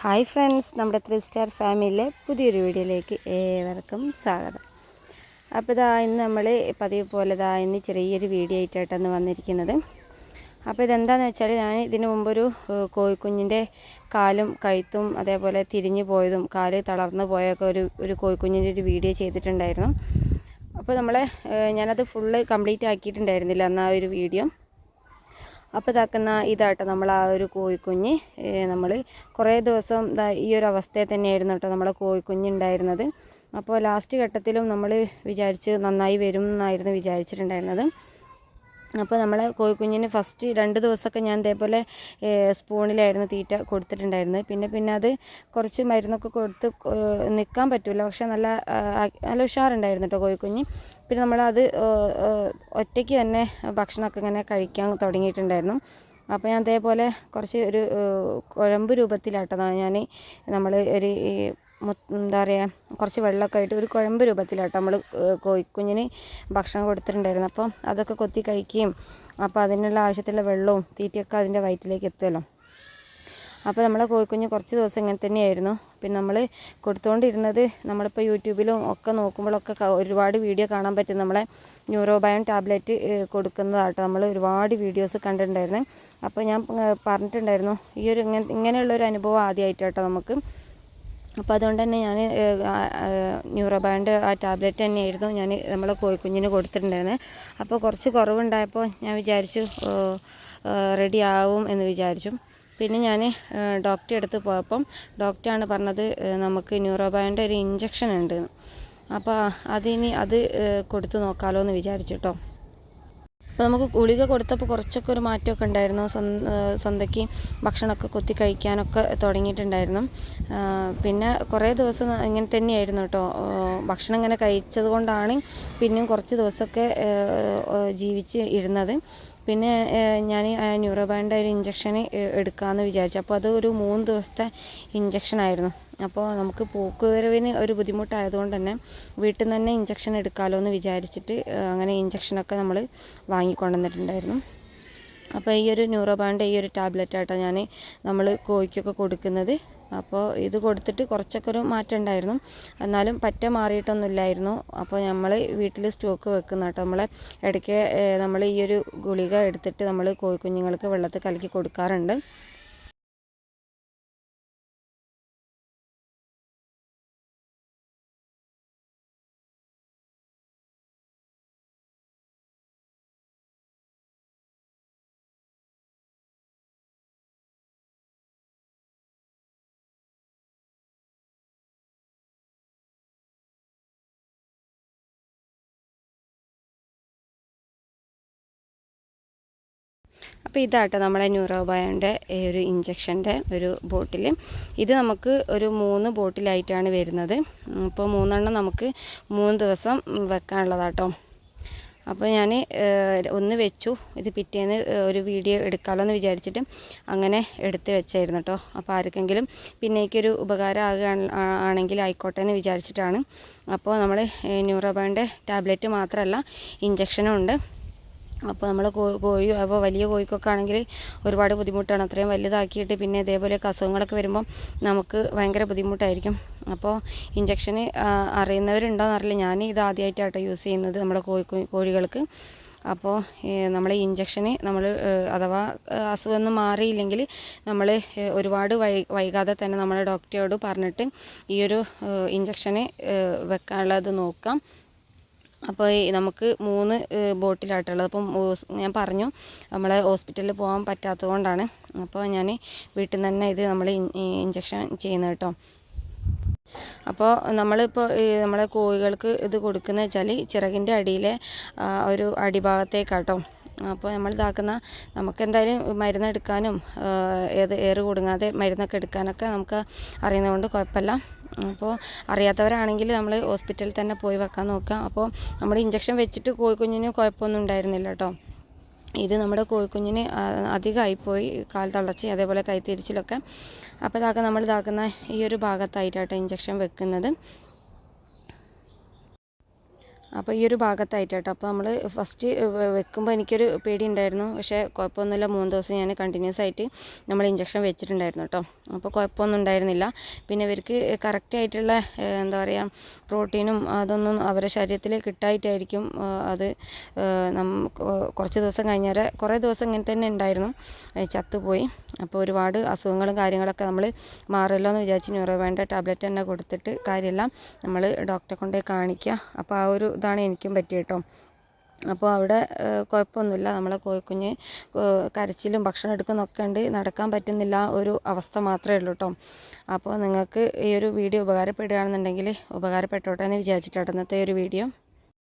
Hi friends നമ്മുടെ three star ഫാമിലിയിലെ പുതിയൊരു വീഡിയോയിലേക്ക് ഏവർക്കും സ്വാഗതം. അപ്പോൾ ഇതാ ഇന്ന് നമ്മൾ പതിവ് പോലെ ഇതാ ഇന്ന് ചെറിയൊരു വീഡിയോ ആയിട്ടാണ് വന്നിരിക്കുന്നത്. അപ്പോൾ ഇതെന്താണെന്ന് വെച്ചാൽ ഞാൻ ഇതിനു മുമ്പൊരു കോഴിക്കുഞ്ഞിന്റെ കാലും കഴുത്തും അതേപോലെ തിരിഞ്ഞു പോയതും കാൽ തളർന്നു പോയൊക്കെ ഒരു ഒരു കോഴിക്കുഞ്ഞിന്റെ ഒരു വീഡിയോ ചെയ്തിട്ടുണ്ടായിരുന്നു. അപ്പോൾ നമ്മളെ ഏഹ്, ഞാനത് ഫുള്ള് കംപ്ലീറ്റ് ആക്കിയിട്ടുണ്ടായിരുന്നില്ല ആ ഒരു വീഡിയോ. അപ്പോൾ ഇതാക്കുന്ന ഇതാട്ടോ നമ്മൾ ആ ഒരു കോഴിക്കുഞ്ഞ്. നമ്മൾ കുറേ ദിവസം ഈ ഒരു അവസ്ഥയിൽ തന്നെയായിരുന്നു കേട്ടോ നമ്മളെ കോഴിക്കുഞ്ഞ് ഉണ്ടായിരുന്നത് അപ്പോൾ ലാസ്റ്റ് ഘട്ടത്തിലും നമ്മൾ വിചാരിച്ച് നന്നായി വരും എന്നായിരുന്നു വിചാരിച്ചിട്ടുണ്ടായിരുന്നത്. അപ്പോൾ നമ്മളെ കോഴിക്കുഞ്ഞിന് ഫസ്റ്റ് രണ്ട് ദിവസമൊക്കെ ഞാൻ ഇതേപോലെ സ്പൂണിലായിരുന്നു തീറ്റ കൊടുത്തിട്ടുണ്ടായിരുന്നത്. പിന്നെ പിന്നെ അത് കുറച്ച് മരുന്നൊക്കെ കൊടുത്ത് നിൽക്കാൻ പറ്റില്ല പക്ഷെ നല്ല നല്ല ഉഷാറുണ്ടായിരുന്നു കേട്ടോ കോഴിക്കുഞ്ഞ്. പിന്നെ നമ്മളത് ഒറ്റയ്ക്ക് തന്നെ ഭക്ഷണമൊക്കെ ഇങ്ങനെ കഴിക്കാൻ തുടങ്ങിയിട്ടുണ്ടായിരുന്നു. അപ്പോൾ ഞാൻ അതേപോലെ കുറച്ച് ഒരു കുഴമ്പ് രൂപത്തിലാട്ടോ ഞാൻ നമ്മൾ ഒരു എന്താ പറയുക കുറച്ച് വെള്ളമൊക്കെ ആയിട്ട് ഒരു കുഴമ്പ് രൂപത്തിലാട്ടോ നമ്മൾ കോഴിക്കുഞ്ഞിന് ഭക്ഷണം കൊടുത്തിട്ടുണ്ടായിരുന്നു. അപ്പോൾ അതൊക്കെ കൊത്തി കഴിക്കുകയും അപ്പോൾ അതിനുള്ള ആവശ്യത്തിലുള്ള വെള്ളവും തീറ്റയൊക്കെ അതിന്റെ വയറ്റിലേക്ക് എത്തുമല്ലോ അപ്പോൾ നമ്മളെ കോഴിക്കുഞ്ഞ് കുറച്ച് ദിവസം ഇങ്ങനെ തന്നെയായിരുന്നു. പിന്നെ നമ്മൾ കൊടുത്തുകൊണ്ടിരുന്നത് നമ്മളിപ്പോൾ യൂട്യൂബിലും ഒക്കെ നോക്കുമ്പോഴൊക്കെ ഒരുപാട് വീഡിയോ കാണാൻ പറ്റും. നമ്മളെ ന്യൂറോബയോൺ ടാബ്ലറ്റ് കൊടുക്കുന്നതാട്ടോ നമ്മൾ ഒരുപാട് വീഡിയോസ് കണ്ടിട്ടുണ്ടായിരുന്നു. അപ്പോൾ ഞാൻ പറഞ്ഞിട്ടുണ്ടായിരുന്നു ഈ ഒരു ഇങ്ങനെ ഇങ്ങനെയുള്ളൊരു അനുഭവം ആദ്യമായിട്ടാട്ടോ നമുക്ക്. അപ്പോൾ അതുകൊണ്ട് തന്നെ ഞാൻ ന്യൂറോബാൻഡ് ആ ടാബ്ലറ്റ് തന്നെയായിരുന്നു ഞാൻ നമ്മളെ കോഴിക്കുഞ്ഞിന് കൊടുത്തിട്ടുണ്ടായിരുന്നത് അപ്പോൾ കുറച്ച് കുറവുണ്ടായപ്പോൾ ഞാൻ വിചാരിച്ചു റെഡി ആവും എന്ന് വിചാരിച്ചു. പിന്നെ ഞാൻ ഡോക്ടറെ അടുത്ത് പോയപ്പം ഡോക്ടറാണ് പറഞ്ഞത് നമുക്ക് ന്യൂറോബാൻഡ് ഒരു ഇഞ്ചക്ഷൻ ഉണ്ട്. അപ്പോൾ അതിന് അത് കൊടുത്തു നോക്കാമല്ലോ എന്ന് വിചാരിച്ചു കേട്ടോ അപ്പോൾ നമുക്ക് ഗുളിക കൊടുത്തപ്പോൾ കുറച്ചൊക്കെ ഒരു മാറ്റമൊക്കെ ഉണ്ടായിരുന്നു. സ്വന്ത സ്വന്തയ്ക്ക് ഭക്ഷണമൊക്കെ കൊത്തി കഴിക്കാനൊക്കെ തുടങ്ങിയിട്ടുണ്ടായിരുന്നു. പിന്നെ കുറേ ദിവസം ഇങ്ങനെ തന്നെയായിരുന്നു കേട്ടോ. ഭക്ഷണം ഇങ്ങനെ കഴിച്ചത് കൊണ്ടാണ് പിന്നെയും കുറച്ച് ദിവസമൊക്കെ ജീവിച്ച് ഇരുന്നത്. പിന്നെ ഞാൻ ന്യൂറോബാൻഡ് ഒരു ഇഞ്ചക്ഷന് എടുക്കാമെന്ന് വിചാരിച്ചു. അപ്പോൾ അത് ഒരു മൂന്ന് ദിവസത്തെ ഇഞ്ചക്ഷൻ ആയിരുന്നു അപ്പോൾ നമുക്ക് പോക്കുവരവിന് ഒരു ബുദ്ധിമുട്ടായതുകൊണ്ട് തന്നെ വീട്ടിൽ നിന്ന് തന്നെ ഇഞ്ചക്ഷൻ എടുക്കാമല്ലോ എന്ന് വിചാരിച്ചിട്ട് അങ്ങനെ ഇഞ്ചക്ഷനൊക്കെ നമ്മൾ വാങ്ങിക്കൊണ്ടുവന്നിട്ടുണ്ടായിരുന്നു. അപ്പോൾ ഈ ഒരു ന്യൂറോബാൻഡ് ഈ ഒരു ടാബ്ലറ്റ് ആട്ടോ ഞാൻ നമ്മൾ കോഴിക്കൊക്കെ കൊടുക്കുന്നത്. അപ്പോൾ ഇത് കൊടുത്തിട്ട് കുറച്ചൊക്കെ ഒരു മാറ്റം ഉണ്ടായിരുന്നു എന്നാലും പറ്റ മാറിയിട്ടൊന്നുമില്ലായിരുന്നു. അപ്പോൾ നമ്മൾ വീട്ടിൽ സ്റ്റോക്ക് വെക്കുന്ന കേട്ടോ നമ്മളെ ഇടയ്ക്ക് നമ്മൾ ഈ ഒരു ഗുളിക എടുത്തിട്ട് നമ്മൾ കോഴിക്കുഞ്ഞുങ്ങൾക്ക് വെള്ളത്തിൽ കലക്കി കൊടുക്കാറുണ്ട്. അപ്പോൾ ഇതാട്ടോ നമ്മളെ ന്യൂറോബയോന്റെ ഒരു ഇഞ്ചക്ഷന്റെ ഒരു ബോട്ടിൽ. ഇത് നമുക്ക് ഒരു മൂന്ന് ബോട്ടിലായിട്ടാണ് വരുന്നത്. അപ്പോൾ മൂന്നെണ്ണം നമുക്ക് മൂന്ന് ദിവസം വെക്കാനുള്ളതാട്ടോ. അപ്പോൾ ഞാൻ ഒന്ന് വെച്ചു. ഇത് പിറ്റേന്ന് ഒരു വീഡിയോ എടുക്കാമല്ലോ എന്ന് വിചാരിച്ചിട്ട് അങ്ങനെ എടുത്ത് വെച്ചായിരുന്നു കേട്ടോ അപ്പോൾ ആർക്കെങ്കിലും പിന്നേക്കൊരു ഉപകാരം ആകുകയാണ് ആണെങ്കിൽ ആയിക്കോട്ടെ എന്ന് വിചാരിച്ചിട്ടാണ്. അപ്പോൾ നമ്മൾ ന്യൂറോബാന്റെ ടാബ്ലറ്റ് മാത്രമല്ല ഇഞ്ചക്ഷനും ഉണ്ട്. അപ്പോൾ നമ്മൾ കോഴി അപ്പോൾ വലിയ കോഴിക്കൊക്കെ ആണെങ്കിൽ ഒരുപാട് ബുദ്ധിമുട്ടാണ്. അത്രയും വലുതാക്കിയിട്ട് പിന്നെ ഇതേപോലെയൊക്കെ അസുഖങ്ങളൊക്കെ വരുമ്പം നമുക്ക് ഭയങ്കര ബുദ്ധിമുട്ടായിരിക്കും. അപ്പോൾ ഇഞ്ചക്ഷന് അറിയുന്നവരുണ്ടോ എന്നറിയില്ല ഞാൻ ഇത് ആദ്യമായിട്ടാട്ടോ യൂസ് ചെയ്യുന്നത് നമ്മുടെ കോഴി കോഴികൾക്ക്. അപ്പോൾ നമ്മൾ ഇഞ്ചക്ഷന് നമ്മൾ അഥവാ അസുഖമൊന്നും മാറിയില്ലെങ്കിൽ നമ്മൾ ഒരുപാട് വൈ വൈകാതെ തന്നെ നമ്മുടെ ഡോക്ടറോട് പറഞ്ഞിട്ട് ഈ ഒരു ഇഞ്ചക്ഷന് വെക്കാനുള്ളത് നോക്കാം. അപ്പോൾ നമുക്ക് മൂന്ന് ബോട്ടിലായിട്ടുള്ളത്. അപ്പം ഞാൻ പറഞ്ഞു നമ്മളെ ഹോസ്പിറ്റലിൽ പോകാൻ പറ്റാത്തത് കൊണ്ടാണ് അപ്പോൾ ഞാൻ വീട്ടിൽ നിന്ന് തന്നെ ഇത് നമ്മൾ ഇഞ്ചക്ഷൻ ചെയ്യുന്നത് കേട്ടോ. അപ്പോൾ നമ്മളിപ്പോൾ നമ്മളെ കോഴികൾക്ക് ഇത് കൊടുക്കുന്നത് വെച്ചാൽ ചിറകിന്റെ അടിയിലെ ഒരു അടിഭാഗത്തേക്കാട്ടോ. അപ്പോൾ നമ്മൾ ഇതാക്കുന്ന നമുക്ക് എന്തായാലും മരുന്ന് എടുക്കാനും ഏത് ഏറ് കൊടുങ്ങാതെ മരുന്നൊക്കെ എടുക്കാനൊക്കെ നമുക്ക് അറിയുന്നതുകൊണ്ട് കുഴപ്പമില്ല. അപ്പോൾ അറിയാത്തവരാണെങ്കിൽ നമ്മൾ ഹോസ്പിറ്റലിൽ തന്നെ പോയി വെക്കാൻ നോക്കുക. അപ്പോൾ നമ്മൾ ഇഞ്ചക്ഷൻ വെച്ചിട്ട് കോഴിക്കുഞ്ഞിന് കുഴപ്പമൊന്നും ഉണ്ടായിരുന്നില്ല കേട്ടോ. ഇത് നമ്മുടെ കോഴിക്കുഞ്ഞിന് അധികമായിപ്പോയി കാൽ തളർച്ച അതേപോലെ കൈത്തിരിച്ചിലൊക്കെ അപ്പോൾ ഇതാക്കുക നമ്മൾ ഇതാക്കുന്ന ഈ ഒരു ഭാഗത്തായിട്ടാട്ടോ ഇഞ്ചക്ഷൻ വെക്കുന്നത്. അപ്പോൾ ഈ ഒരു ഭാഗത്തായിട്ട് കേട്ടോ അപ്പോൾ നമ്മൾ ഫസ്റ്റ് വെക്കുമ്പോൾ എനിക്കൊരു പേടി ഉണ്ടായിരുന്നു പക്ഷേ കുഴപ്പമൊന്നുമില്ല. മൂന്ന് ദിവസം ഞാൻ കണ്ടിന്യൂസ് ആയിട്ട് നമ്മൾ ഇഞ്ചക്ഷൻ വെച്ചിട്ടുണ്ടായിരുന്നു കേട്ടോ അപ്പോൾ കുഴപ്പമൊന്നും ഉണ്ടായിരുന്നില്ല. പിന്നെ ഇവർക്ക് കറക്റ്റായിട്ടുള്ള എന്താ പറയുക പ്രോട്ടീനും അതൊന്നും അവരുടെ ശരീരത്തിൽ കിട്ടായിട്ടായിരിക്കും. അത് നമുക്ക് കുറച്ച് ദിവസം കഴിഞ്ഞാൽ കുറേ ദിവസം ഇങ്ങനെ തന്നെ ഉണ്ടായിരുന്നു. ചത്തുപോയി. അപ്പോൾ ഒരുപാട് അസുഖങ്ങളും കാര്യങ്ങളൊക്കെ നമ്മൾ മാറില്ല എന്ന് വിചാരിച്ച് ന്യൂറോ വേണ്ട ടാബ്ലറ്റ് തന്നെ കൊടുത്തിട്ട് കാര്യമില്ല നമ്മൾ ഡോക്ടറെ കൊണ്ടുപോയി കാണിക്കുക. അപ്പോൾ ആ ഒരു ഇതാണ് എനിക്കും പറ്റിയിട്ടോ അപ്പോൾ അവിടെ കുഴപ്പമൊന്നുമില്ല. നമ്മളെ കോഴിക്കുഞ്ഞ് കരച്ചിലും ഭക്ഷണം എടുക്കുന്നൊക്കെ ഉണ്ട്. നടക്കാൻ പറ്റുന്നില്ല ഒരു അവസ്ഥ മാത്രമേ ഉള്ളൂ കേട്ടോ. അപ്പോൾ നിങ്ങൾക്ക് ഈ ഒരു വീഡിയോ ഉപകാരപ്പെടുകയാണെന്നുണ്ടെങ്കിൽ ഉപകാരപ്പെട്ടോട്ടെ എന്ന് വിചാരിച്ചിട്ടാണ് ഇന്നത്തെ ഒരു വീഡിയോ.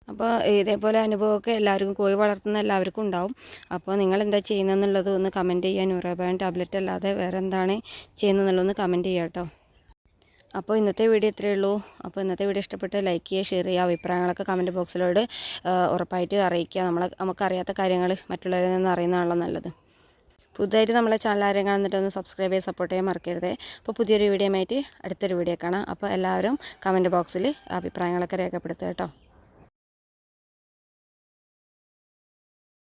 അപ്പോൾ ഇതേപോലെ അനുഭവമൊക്കെ എല്ലാവർക്കും കോഴി വളർത്തുന്ന എല്ലാവർക്കും ഉണ്ടാവും. അപ്പോൾ നിങ്ങൾ എന്താ ചെയ്യുന്നതെന്നുള്ളത് ഒന്ന് കമന്റ് ചെയ്യാൻ ന്യൂറോബാൻ ടാബ്ലറ്റ് അല്ലാതെ വേറെ എന്താണ് ചെയ്യുന്നതെന്നുള്ളതൊന്ന് കമന്റ് ചെയ്യാം കേട്ടോ. അപ്പോൾ ഇന്നത്തെ വീഡിയോ ഇത്രയേ ഉള്ളൂ. അപ്പോൾ ഇന്നത്തെ വീഡിയോ ഇഷ്ടപ്പെട്ട് ലൈക്ക് ചെയ്യുക ഷെയർ ചെയ്യുക അഭിപ്രായങ്ങളൊക്കെ കമന്റ് ബോക്സിലോട് ഉറപ്പായിട്ട് അറിയിക്കുക. നമ്മൾ നമുക്കറിയാത്ത കാര്യങ്ങൾ മറ്റുള്ളവരിൽ നിന്ന് അറിയുന്നതാണല്ലോ നല്ലത്. പുതുതായിട്ട് നമ്മളെ ചാനൽ ആരെയും കാണുന്നിട്ട് ഒന്ന് സബ്സ്ക്രൈബ് ചെയ്ത് സപ്പോർട്ട് ചെയ്യാൻ മറക്കരുത്. അപ്പോൾ പുതിയൊരു വീഡിയോ ആയിട്ട് അടുത്തൊരു വീഡിയോ കാണാം. അപ്പോൾ എല്ലാവരും കമന്റ് ബോക്സിൽ അഭിപ്രായങ്ങളൊക്കെ രേഖപ്പെടുത്തുക കേട്ടോ.